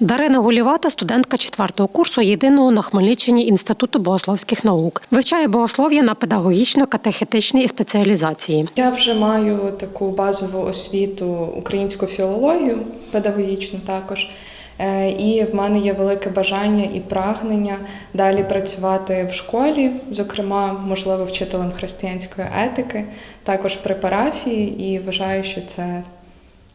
Дарина Гулівата, студентка четвертого курсу єдиного на Хмельниччині інституту богословських наук, вивчає богослов'я на педагогічно-катехетичній спеціалізації. Я вже маю таку базову освіту українську філологію, педагогічну також. Е, І в мене є велике бажання і прагнення далі працювати в школі, зокрема, можливо, вчителем християнської етики, також при парафії, і вважаю, що це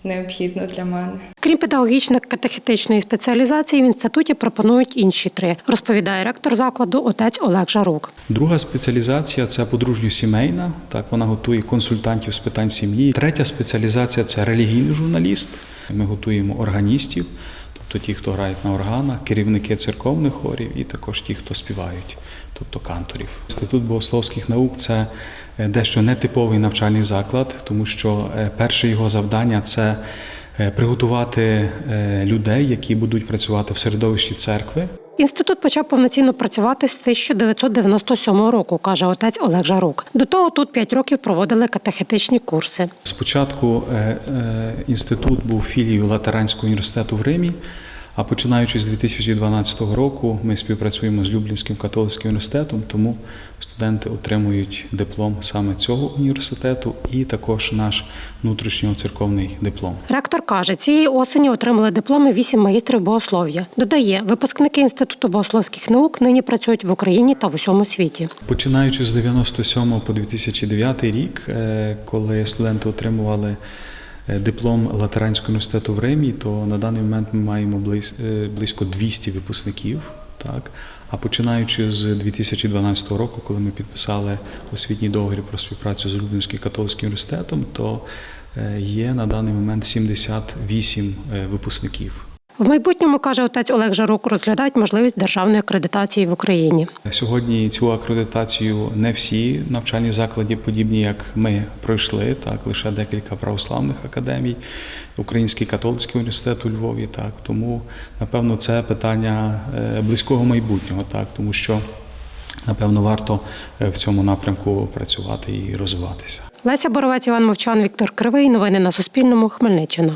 необхідно для мене. Крім педагогічно-катехетичної спеціалізації, в інституті пропонують інші три, розповідає ректор закладу отець Олег Жарук. Друга спеціалізація це подружньо-сімейна. Так, вона готує консультантів з питань сім'ї. Третя спеціалізація це релігійний журналіст. Ми готуємо органістів, тобто ті, хто грають на органах, керівники церковних хорів і також ті, хто співають, тобто канторів. Інститут богословських наук це е, дещо нетиповий навчальний заклад, тому що е, перше його завдання це е, приготувати людей, які будуть працювати в середовищі церкви. Інститут почав повноцінно працювати з 1997 року, каже отець Олег Жарук. До того тут п'ять років проводили катехетичні курси. Спочатку е, е, інститут був філією Латеранського університету в Римі, а починаючи з 2012 року, ми співпрацюємо з Люблінським католицьким університетом, тому студенти отримують диплом саме цього університету і також наш внутрішньоцерковний диплом. Ректор каже, цієї осені отримали дипломи вісім магістрів богослов'я. Додає, випускники інституту богословських наук нині працюють в Україні та в усьому світі. Починаючи з 97 по 2009 рік, е, коли студенти отримували диплом Латеранського університету в Римі, то на даний момент ми маємо е, близько 200 випускників. Так? А починаючи з 2012 року, коли ми підписали освітній договір про співпрацю з Люблінським католицьким університетом, то е, є на даний момент 78 е, випускників. В майбутньому каже отець Олег Жарук, розглядають можливість державної акредитації в Україні. Сьогодні цю акредитацію не всі навчальні заклади, подібні як ми пройшли, так лише декілька православних академій, Український католицький університет у Львові. Так тому напевно це питання е, близького майбутнього, так тому що напевно варто е, в цьому напрямку працювати і розвиватися. Леся Боровець, Іван Мовчан, Віктор Кривий. Новини на Суспільному. Хмельниччина.